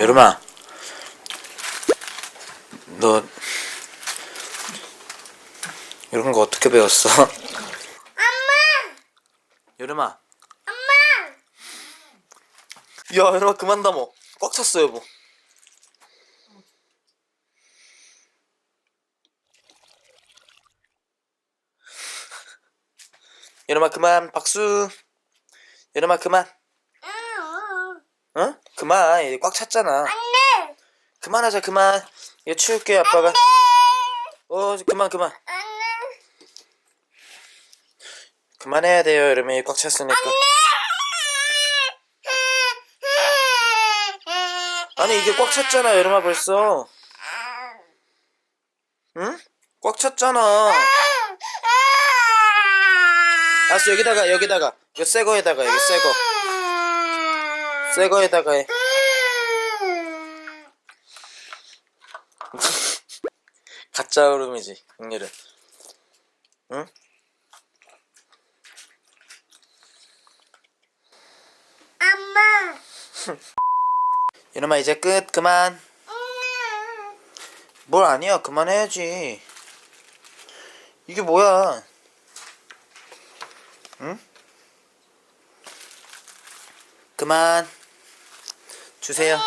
여름아, 너 이런 거 어떻게 배웠어? 엄마! 여름아, 엄마! 야 여름아 그만 담어. 꽉 찼어 여보. 여름아 그만 박수. 여름아 그만. 응. 어? 그만. 이제 꽉 찼잖아. 안돼! 그만하자 그만. 이거 치울게 아빠가. 어 그만 그만. 안돼! 그만해야 돼요 여름이 꽉 찼으니까. 아니 이게 꽉 찼잖아 여름아 벌써. 응? 꽉 찼잖아. 알았어 여기다가 여기다가 이거 새 거에다가 여기 새 거. 새 거에다가 해. 가짜 얼음이지 국렬은. 응? 엄마! 이놈아 이제 끝 그만. 뭘 아니야 그만해야지. 이게 뭐야? 응? 그만 주세요.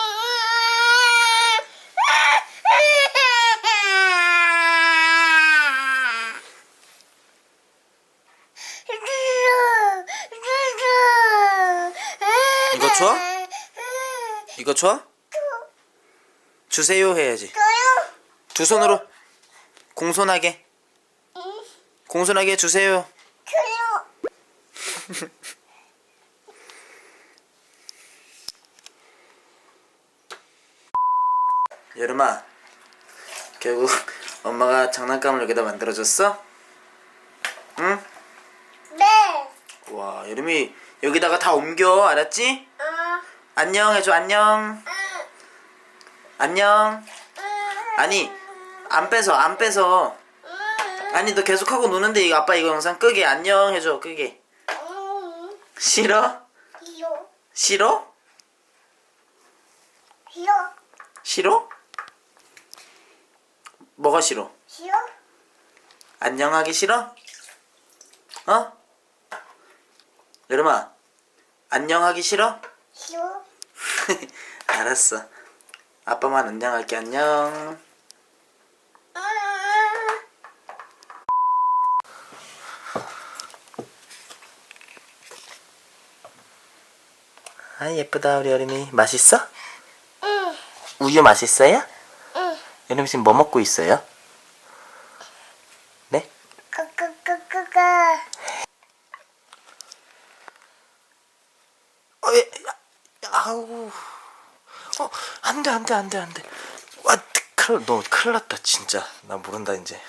이거 줘? 이거 줘? 주세요 해야지. 두 손으로 공손하게 공손하게 주세요. 저요? 여름아 결국 엄마가 장난감을 여기다 만들어줬어? 응? 네! 와 여름이 여기다가 다 옮겨 알았지? 어, 안녕 해줘 안녕 응, 안녕 응, 아니 안 뺏어 안 뺏어 응, 아니 너 계속 하고 노는데 이거 아빠 이거 영상 끄게 안녕 해줘 끄게 응. 싫어? 싫어? 이요, 싫어? 뭐가 싫어? 이요, 안녕하기 싫어? 어? 여름아 안녕하기 싫어? 이요. 알았어 아빠만 안녕할게 안녕 응. 아 예쁘다 우리 여름이 맛있어? 응, 우유 맛있어요? 응. 여름이 지금 뭐 먹고 있어요? 네? 어, 예, 야, 아우 어 안 돼 안 돼 안 돼 안 돼 와 큰일 너 큰일 났다 진짜 나 모른다 이제 하,